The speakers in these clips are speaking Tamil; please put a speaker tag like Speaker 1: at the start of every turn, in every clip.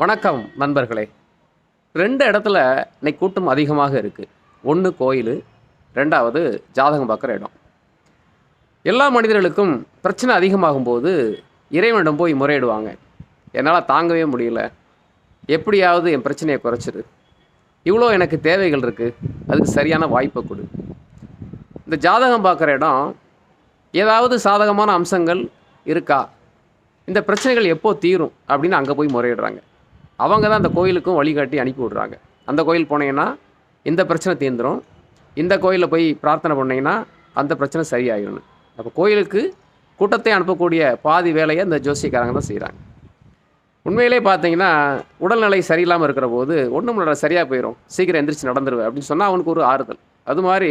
Speaker 1: வணக்கம் நண்பர்களே. ரெண்டு இடத்துல இன்னைக்கு கூட்டம் அதிகமாக இருக்குது ஒன்று கோயில் ரெண்டாவது ஜாதகம் பார்க்குற இடம். எல்லா மனிதர்களுக்கும் பிரச்சனை அதிகமாகும் போது இறைவனிடம் போய் முறையிடுவாங்க. என்னால் தாங்கவே முடியல. எப்படியாவது என் பிரச்சனையை குறைச்சிரு இவ்வளோ எனக்கு தேவைகள் இருக்குது அதுக்கு சரியான வாய்ப்பை கொடு. இந்த ஜாதகம் பார்க்குற இடம் ஏதாவது சாதகமான அம்சங்கள் இருக்கா? இந்த பிரச்சனைகள் எப்போ தீரும்? அப்படின்னு அங்கே போய் முறையிடுறாங்க. அவங்க தான் அந்த கோயிலுக்கும் வழிகாட்டி அனுப்பி விடுறாங்க. அந்த கோயில் போனீங்கன்னா இந்த பிரச்சனை தீர்ந்துடும் இந்த கோயிலில் போய் பிரார்த்தனை பண்ணீங்கன்னா அந்த பிரச்சனை சரியாயிடும் அப்போ கோயிலுக்கு கூட்டத்தை அனுப்பக்கூடிய பாதி வேலையை இந்த ஜோசியக்காரங்க தான் செய்கிறாங்க உண்மையிலே பார்த்தீங்கன்னா உடல்நிலை சரியில்லாமல் இருக்கிற போது ஒன்றும் சரியாக போயிடும் சீக்கிரம் எந்திரிச்சு நடந்துருவேன் அப்படின்னு சொன்னால் அவனுக்கு ஒரு ஆறுதல். அது மாதிரி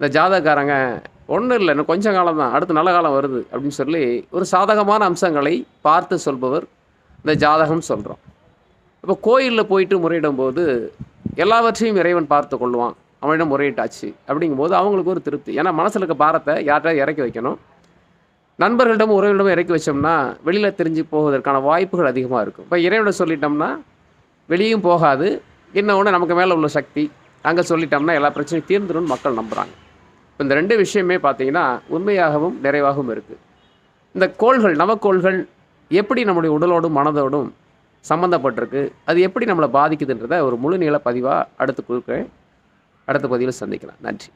Speaker 1: இந்த ஜாதகக்காரங்க ஒன்றும் இல்லை இன்னும் கொஞ்சம் காலம் தான் அடுத்து நல்ல காலம் வருது அப்படின்னு சொல்லி ஒரு சாதகமான அம்சங்களை பார்த்து சொல்பவர் இந்த ஜாதகம் சொல்கிறோம் இப்போ கோயிலில் போயிட்டு முறையிடும் போது எல்லாவற்றையும் இறைவன் பார்த்து கொள்வான் அவனிடம் முறையிட்டாச்சு. அப்படிங்கும்போது அவங்களுக்கு ஒரு திருப்தி. ஏன்னா மனசில் இருக்க பாரத்தை யார்கிட்ட இறக்கி வைக்கணும். நண்பர்களிடம் உறவிடம் இறக்கி வச்சோம்னா வெளியில் தெரிஞ்சு போவதற்கான வாய்ப்புகள் அதிகமாக இருக்கும். இப்போ இறைவனை சொல்லிட்டோம்னா வெளியும் போகாது. இன்னொன்று நமக்கு மேலே உள்ள சக்தி. அங்கே சொல்லிட்டோம்னா எல்லா பிரச்சனையும் தீர்ந்துடும் மக்கள் நம்புகிறாங்க இப்போ இந்த ரெண்டு விஷயமே பார்த்தீங்கன்னா உண்மையாகவும் நிறைவாகவும் இருக்குது இந்த கோள்கள் நவக்கோள்கள் எப்படி நம்முடைய உடலோடும் மனதோடும் சம்மந்தப்பட்டிருக்கு அது எப்படி நம்மளை பாதிக்குதுன்றதை ஒரு முழு நீள பதிவாக அடுத்து கொடுக்குறேன். அடுத்த பதிவில் சந்திக்கலாம். நன்றி.